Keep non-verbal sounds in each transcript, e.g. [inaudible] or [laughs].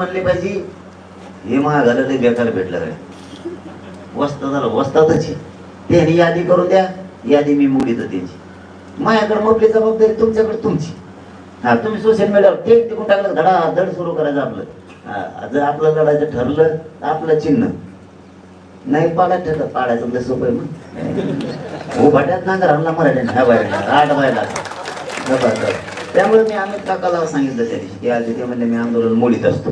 म्हणले पाहिजे हे महागाला लय बेकार भेटलं रे वस्ता झालं वस्तातच त्यांनी यादी करून द्या यादी मी मुडीत त्यांची. माझ्याकडे मोठली जबाबदारी तुमच्याकडे तुमची. हा तुम्ही सोशल मीडियावर ते तिकून टाकलं धडा धड सुरू करायचं आपलं. जर आपलं लढायचं ठरलं तर आपलं चिन्ह. नाही पाडायचं ठरलं पाडायचं तर सोपं आहे मग. हो, उभाट्यात नांगर आणला मराठ्याने. ह्या बाहेर आठ बायला त्यामुळे मी अमित काकाला सांगितलं त्या दिवशी की आज ते म्हणजे मी आंदोलन मोडीत असतो.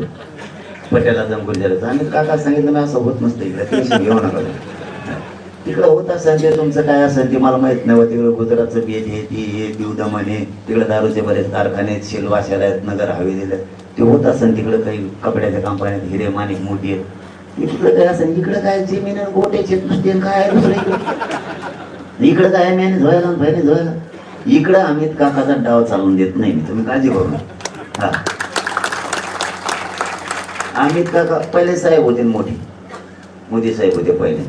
पट्याला जमकून द्यायचं अमित काका सांगितलं मी असं होत नसतं इकडे. टेन्शन घेऊ नका. तिकडं होत असेल ते तुमचं काय असेल ते मला माहीत नाही तिकडं गुजरातचं बेट हे ती हे दिव दमन हे तिकडे दारूचे बरेच कारखाने आहेत, शेलवाशाला आहेत नगर हवेलीला आहेत. ते होत असेल तिकडं काही कपड्याच्या कंपन्यात. हिरे माणिक मोठी आहेत. इकडं काय असेल? इकडं काय जमीन आणि गोट्याचे नुसते काय दुसरं इकडं? इकडं काय मॅनेज व्हायला आणि मॅनेज व्हायला? इकडं अमित काकाचा डाव चालून देत नाही मी. तुम्ही काळजी करू हा. अमित काका पहिले साहेब होते मोठे. मोदी साहेब होते पहिले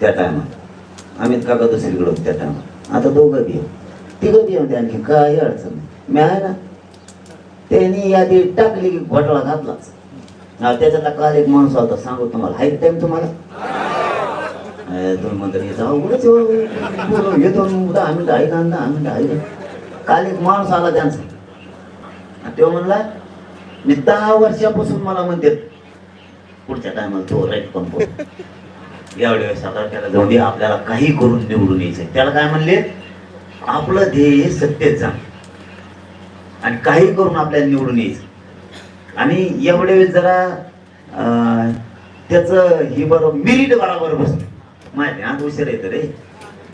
त्या टायमात अमित काका दुसरीकडे होते त्या टायमात आता दोघं बी तिघं बी होते आणखी काही अडचण नाही. मी आहे ना त्यांनी यादी टाकली की घोटाळा घातलाच. हा, त्याच्यातला काल एक माणूस होता सांगू तुम्हाला. हाईट टाईम तुम्हाला? दोन तुम्ही म्हणता येतं अवघडच आहे हो. बोलू, येतो मग ऐका ना, दहा मिनिटं ऐका काल एक माणूस आला त्यांचा आणि तो म्हणला मी दहा वर्षापासून मला म्हणते पुढच्या टायमाला तो राईट पंप यावेळी वेळेस आता त्याला जाऊ दे आपल्याला काही करून निवडून यायचं त्याला काय म्हणले आपलं ध्येय सत्तेत जा आणि काही करून आपल्याला निवडून यायचं आणि एवढ्या वेळेस जरा त्याचं हे बरोबर मिरिट बरोबर बसतं माहिती आज उशीर येतं रे.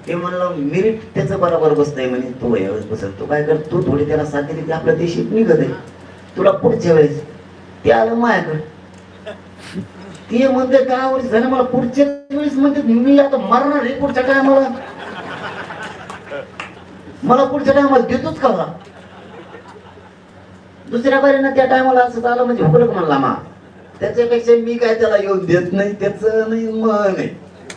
ते म्हणलं मिरिट त्याचं बरोबर बसत नाही म्हणे. तो यावेळेस बसल तो काय कर तू थोडी त्याला साथ दिली ते आपल्या देशीत निघत आहे. तुला पुढच्या वेळेस ते आलं माझ्याकडे. ते म्हणते काय वर्ष झालं मला पुढच्या वेळेस म्हणते मी आता मरणार आहे पुढच्या टायमाला मला पुढच्या टायमाला देतोच का दुसऱ्या बारीनं त्या टायमाला असं आलं म्हणजे हुकलक म्हणला मा. त्याच्यापेक्षा मी काय त्याला येऊन देत नाही त्याच नाही म नाही.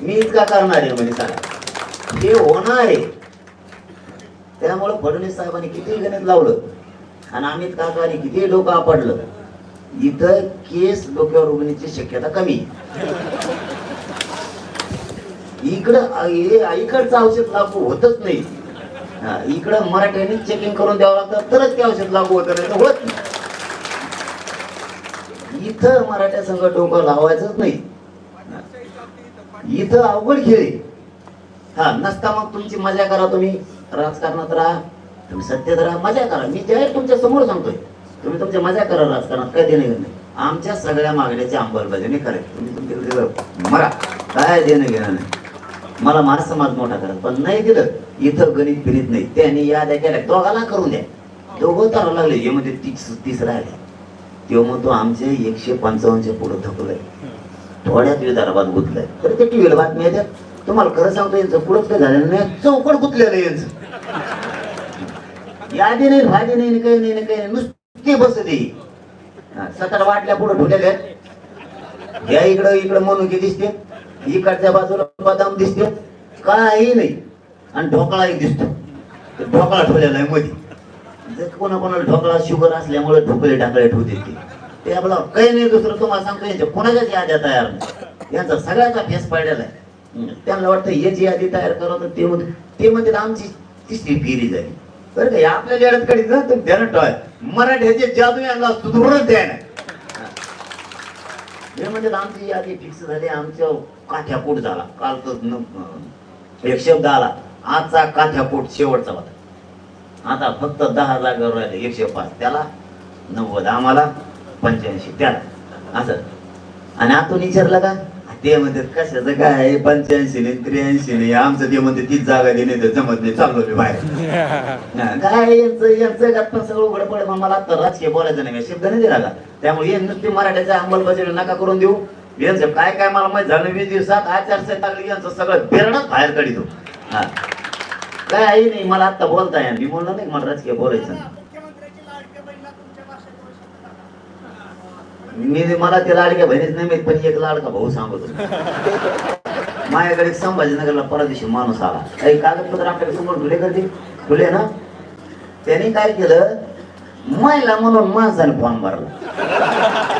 मी इतका करणार आहे म्हणे सांगा हे होणार आहे. त्यामुळं फडणवीस साहेबांनी किती गणित लावलं? आणि अमित काकाने किती डोकं आपडलं इथं केस डोक्यावर उगण्याची शक्यता कमी. इकडं इकडचं औषध लागू होतच नाही. इकडं मराठ्यांनी चेकिंग करून द्यावं लागतं तरच ते औषध लागू होत नाही होत नाही. इथं मराठ्या संघ डोकं लावायचंच नाही. इथं अवघड खेळ आहे. हा नसता मग तुमची मजा करा तुम्ही. राजकारणात राहा. तुम्ही सत्तेत राहा मजा करा. मी जाहीर तुमच्यासमोर सांगतोय. तुम्ही तुमच्या मजा करा राजकारणात काय देणं घेणं नाही. आमच्या सगळ्या मागण्याची अंमलबजावणी करा. तुम्ही तुमच्या मरा. काय देणं घेणं नाही. मला माझा समाज मोठा करा. पण नाही दिलं इथं गणित फिरीत नाही. त्यांनी याद्या केल्या. दोघाला करून द्या. दोघं तर लागले. हे म्हणजे तीस तीस राहिले. तेव्हा मग तो आमचे एकशे पंचावन्नच्या पुढे थकलंय. थोड्याच विदर्भात गुतलंय. तर ते टीव्हीला बातमी येतात तुम्हाला खरं सांगतो यांचं पुढंच काय झालेलं नाही. चौकड गुतलेलं यांचं. यादी नाही भाजी नाही काही नाही काही नाही. नुसती बस ती सकाळ वाटल्या पुढे ठेवलेल्या या इकडं इकडं मनुके दिसते. इकडच्या बाजूला बदाम दिसते. काही नाही. आणि ढोकळा एक दिसतो. ढोकळा ठेवलेला आहे मध्ये. जर कोणा कोणाला ढोकळा शुगर असल्यामुळे ढोकळे टाकळे ठेवते ते आपला काही नाही दुसरं तुम्हाला सांगतो यांच्या कोणाच्याच याद्या तयार नाही. यांचा सगळ्याचा फेस पडलेला आहे. त्यांना वाटतं याची यादी तयार करावं तर ते म्हणते ते म्हणते आमची तिसरी फेरी झाली. बरं का आपल्या लेड्यात कडे ना तुम्ही ध्यानात ठेवा मराठ्याचे जादू यांना सुधरूनच द्या ना हे म्हणजे आमची यादी फिक्स झाली आमच्या काठ्यापोट झाला. काल तर एक शब्द आला आजचा काठ्यापोट शेवटचा होता. आता फक्त दहा जागेवर राहिले एकशे पाच. त्याला नव्वद आम्हाला पंच्याऐंशी. त्याला असं. आणि आतून विचारलं का? ते म्हणतात कशाचं काय? पंच्याऐंशी नाही त्र्याऐंशी नाही आमचं ते म्हणते तीच जागा दे नाही तर जमत नाही. चाललो मी बाहेर. [laughs] हा, काय यांचं यांचं गप्पा सगळं उघड पडे मग मला आता राजकीय बोलायचं नाही शब्द नाही दिला का? त्यामुळे हे नुसती मराठ्याच्या अंमलबजावणी नका करून देऊ. यांचं काय काय मला माहीत झालं वीस दिवसात आचारसंहिता लागली यांचं सगळं बेरडच बाहेर काढितो. हा. काय आहे नाही मला आता बोलता येणार मी म्हणलं नाही मला राजकीय बोलायचं. मी मला ते लाडक्या बहिणीच नाही माहीत पण एक लाडका भाऊ सांगतो. माझ्याकडे संभाजीनगरला परदेशी माणूस आला. काही कागदपत्र आपल्याकडे समोर ठुले करते ठुले ना? त्याने काय केलं? महिला म्हणून माणसाने फॉर्म भरला.